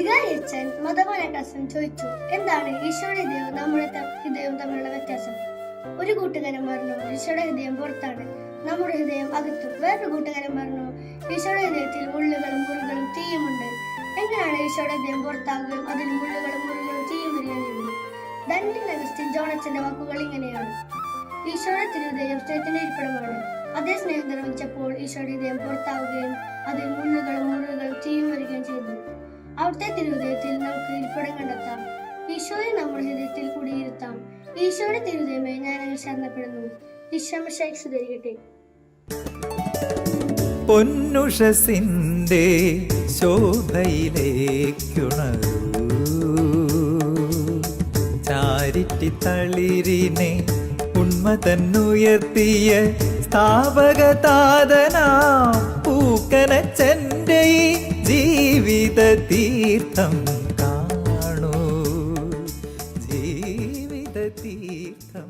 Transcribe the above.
അച്ഛൻ മതമാനക്കാസൻ ചോദിച്ചു. എന്താണ്? ഈശോയുടെ ഹൃദയവും നമ്മുടെ ഹൃദയവും തമ്മിലുള്ള വ്യത്യാസം? ഒരു കൂട്ടുകാരൻ പറഞ്ഞു ഈശോയുടെ ഹൃദയം പുറത്താണ്. നമ്മുടെ ഹൃദയം അകത്തും. വേറൊരു കൂട്ടുകാരൻ പറഞ്ഞു ഈശോയുടെ ഹൃദയത്തിൽ മുള്ളുകളും മുറികളും തീയുമുണ്ട് എങ്ങനെയാണ് ഈശോയുടെ ഹൃദയം പുറത്താകുകയും അതിൽ മുള്ളുകളും മുറികളും തീയും വരികയും ചെയ്യുന്നത്? ഡൻഡിൻ അഗസ്റ്റിൻ ജോണച്ചന്റെ വാക്കുകൾ ഇങ്ങനെയാണ്. ഈശോയുടെ തിരുഹൃദയം സ്നേഹത്തിന്റെ ഇരിപ്പിടമാണ്. അതേ സ്നേഹം നിർമ്മിച്ചപ്പോൾ ഈശോയുടെ ഹൃദയം പുറത്താവുകയും അതിൽ മുള്ളുകളും മുറിവുകളും തീയും അവിടുത്തെ തിരുഹൃദയത്തിൽ നമുക്ക് ഇരിപ്പിടം കണ്ടെത്താം. ഈശോയെ നമ്മുടെ ഹൃദയത്തിൽ കൂടിയിരുത്താം. ഈശോയുടെ തിരുഹൃദയമേ ഞാൻ ശരണപ്പെടുന്നു. ഈശ്വരക്ഷ ധരിക്കട്ടെ പൊന്നുഷസിന്റെ ശോഭയിലേക്കുണരൂ ചാരിറ്റി തളിരിനെ സ്ഥാപകതാ പൂക്കനച്ചന്റെ ജീവിത തീർത്ഥം കാണൂ. ജീവിത തീർത്ഥം